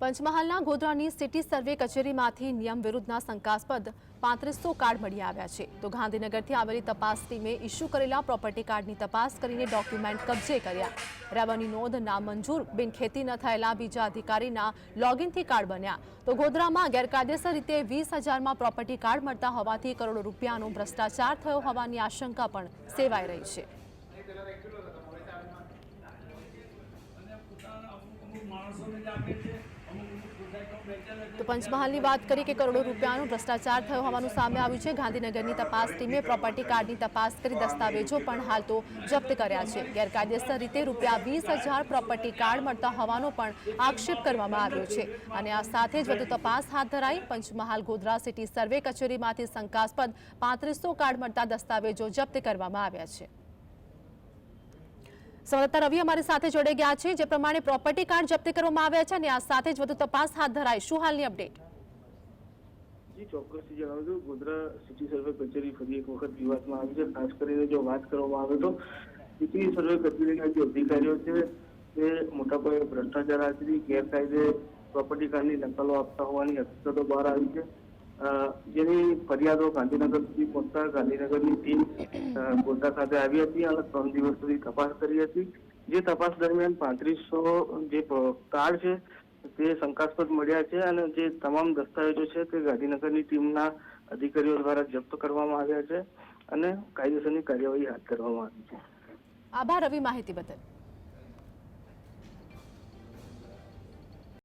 પંચમહાલના ગોધરાની city survey કચેરીમાંથી નિયમ વિરુદ્ધના શંકાસ્પદ પાંત્રીસો કાર્ડ મળી આવ્યા છે. તો ગાંધીનગરથી આવેલી તપાસ ટીમે ઇસ્યુ કરેલા પ્રોપર્ટી કાર્ડની તપાસ કરીને ડોક્યુમેન્ટ કબજે કર્યા. રેવન્યુ નોંધ નામંજૂર, બિનખેતી ન થયેલા બીજા અધિકારીના લોગિનથી કાર્ડ બન્યા. તો ગોધરામાં ગેરકાયદેસર રીતે વીસ હજારમાં પ્રોપર્ટી કાર્ડ મળતા હોવાથી કરોડો રૂપિયાનો ભ્રષ્ટાચાર થયો હોવાની આશંકા પણ સેવાઈ રહી છે તો પંચમહાલની વાત કરી કે કરોડો રૂપિયાનો ભ્રષ્ટાચાર થયો હોવાનું સામે આવ્યું છે. ગાંધીનગરની તપાસ ટીમે પ્રોપર્ટી કાર્ડની તપાસ કરી દસ્તાવેજો પણ હાલ તો જપ્ત કર્યા છે. ગેરકાયદેસર રીતે રૂપિયા વીસ હજાર પ્રોપર્ટી કાર્ડ મળતા હોવાનો પણ આક્ષેપ કરવામાં આવ્યો છે. અને આ સાથે જ વધુ તપાસ હાથ ધરાઈ પંચમહાલ ગોધરા સિટી સર્વે કચેરીમાંથી શંકાસ્પદ પાંત્રીસો કાર્ડ મળતા દસ્તાવેજો જપ્ત કરવામાં આવ્યા છે. સંવાદદાતા રવિ અમારી સાથે જોડાઈ ગયા છે, જે પ્રમાણે પ્રોપર્ટી કાર્ડ જપ્ત કરવામાં આવ્યા છે અને આ સાથે જ વધુ તપાસ હાથ ધરાય. શું હાલની અપડેટ ચોક્કસથી જણાવું છું ગોધરા સિટી સર્વે કચેરી ફરી એક વખત વિવાદમાં આવી છે. ખાસ કરીને જો વાત કરવામાં આવે તો સિટી સર્વે કચેરીના જે અધિકારીઓ છે તે મોટા પાયે ભ્રષ્ટાચાર આચરી, ગેરકાયદે પ્રોપર્ટી કાર્ડની નકલો આપતા હોવાની હકીકતો બહાર આવી છે. જેની ફરિયાદો ગાંધીનગર સુધી પહોંચતા ગાંધીનગરની ટીમ અ, ગોધરા ખાતે આવી હતી અને ત્રણ દિવસ સુધી તપાસ કરી હતી. જે તપાસ દરમિયાન પાંત્રીસો જે કાર્ડ છે તે શંકાસ્પદ મળ્યા છે અને જે તમામ દસ્તાવેજો છે તે ગાંધીનગરની ટીમના અધિકારીઓ દ્વારા જપ્ત કરવામાં આવ્યા છે અને કાયદેસરની કાર્યવાહી હાથ ધરવામાં આવી છે. આભાર રવિ માહિતી બદલ.